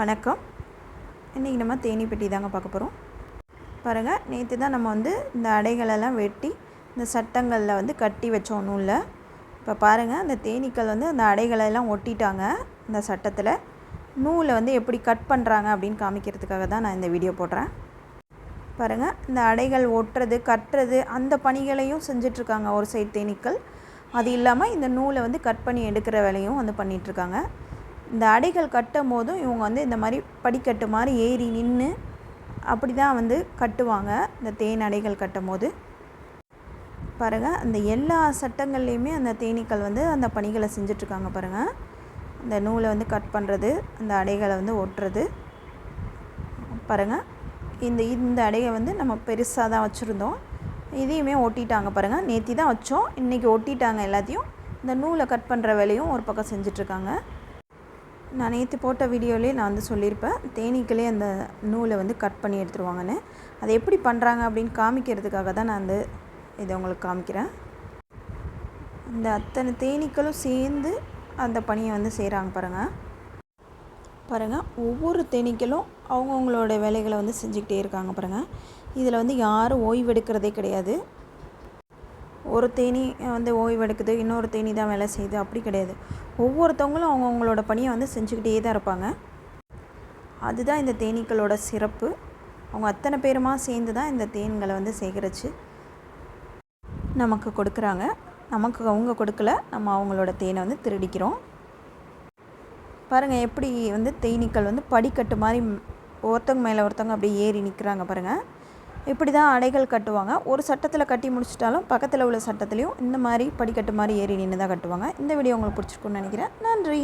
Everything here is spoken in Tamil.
வணக்கம். இன்றைக்கி நம்ம தேனி பெட்டி தாங்க பார்க்க போகிறோம் பாருங்கள் நேற்று தான் நம்ம வந்து இந்த அடைகளெல்லாம் வெட்டி இந்த சட்டங்களில் வந்து கட்டி வச்சோம் நூலில். இப்போ பாருங்கள் அந்த தேனீக்கள் வந்து அந்த அடைகளெல்லாம் ஒட்டிட்டாங்க இந்த சட்டத்தில். நூலை வந்து எப்படி கட் பண்ணுறாங்க அப்படின்னு காமிக்கிறதுக்காக தான் நான் இந்த வீடியோ போடுறேன். பாருங்கள் இந்த அடைகள் ஒட்டுறது கட்டுறது அந்த பணிகளையும் செஞ்சிட்ருக்காங்க ஒரு சைடு தேனீக்கள். அது இல்லாமல் இந்த நூலை வந்து கட் பண்ணி எடுக்கிற வேலையும் வந்து பண்ணிகிட்ருக்காங்க இந்த அடைகள் கட்டும் போதும் இவங்க வந்து இந்த மாதிரி படிக்கட்டு மாதிரி ஏறி நின்று அப்படி தான் வந்து கட்டுவாங்க இந்த தேன் அடைகள் கட்டும் போது பாருங்கள் அந்த எல்லா சட்டங்கள்லேயுமே அந்த தேனீக்கள் வந்து அந்த பணிகளை செஞ்சிட்ருக்காங்க பாருங்கள் இந்த நூலை வந்து கட் பண்ணுறது அந்த அடைகளை வந்து ஒட்டுறது. பாருங்கள் இந்த இந்த அடையை வந்து நம்ம பெருசாக தான் வச்சுருந்தோம். இதையுமே ஒட்டிட்டாங்க பாருங்கள் நேற்று தான் வச்சோம். இன்றைக்கி ஒட்டிட்டாங்க எல்லாத்தையும். இந்த நூலை கட் பண்ணுற வேலையும் ஒரு பக்கம் செஞ்சிட்ருக்காங்க. நான் நேற்று போட்ட வீடியோலேயே நான் வந்து சொல்லியிருப்பேன் தேனீக்களே அந்த நூலை வந்து கட் பண்ணி எடுத்துருவாங்கன்னு. அதை எப்படி பண்ணுறாங்க அப்படின்னு காமிக்கிறதுக்காக தான் நான் வந்து இதை உங்களுக்கு காமிக்கிறேன். இந்த அத்தனை தேனீக்களும் சேர்ந்து அந்த பணியை வந்து செய்கிறாங்க பாருங்கள் பாருங்கள் ஒவ்வொரு தேனீக்களும் அவங்கவுங்களோட வேலைகளை வந்து செஞ்சுக்கிட்டே இருக்காங்க பாருங்கள் இதில் வந்து யாரும் ஓய்வெடுக்கிறதே கிடையாது. ஒரு தேனி வந்து ஓய்வெடுக்குது இன்னொரு தேனி தான் வேலை செய்யுது அப்படி கிடையாது. ஒவ்வொருத்தவங்களும் அவங்கவுங்களோட பணியை வந்து செஞ்சுக்கிட்டே தான் இருப்பாங்க. அதுதான் இந்த தேனீக்களோட சிறப்பு. அவங்க அத்தனை பேருமா சேர்ந்து தான் இந்த தேன்களை வந்து சேகரித்து நமக்கு கொடுக்குறாங்க. நமக்கு அவங்க கொடுக்கல நம்ம அவங்களோட தேனை வந்து திருடிக்கிறோம். பாருங்கள் எப்படி வந்து தேனீக்கள் வந்து படிக்கட்டு மாதிரி ஒருத்தவங்க மேலே ஒருத்தவங்க அப்படியே ஏறி நிற்கிறாங்க பாருங்கள் இப்படி தான் அடைகள் கட்டுவாங்க. ஒரு சட்டத்தில் கட்டி முடிச்சிட்டாலும் பக்கத்தில் உள்ள சட்டத்துலேயும் இந்த மாதிரி படிக்கட்டு மாதிரி ஏறி நின்று தான் கட்டுவாங்க. இந்த வீடியோ உங்களுக்கு பிடிச்சிருக்குன்னு நினைக்கிறேன். நன்றி.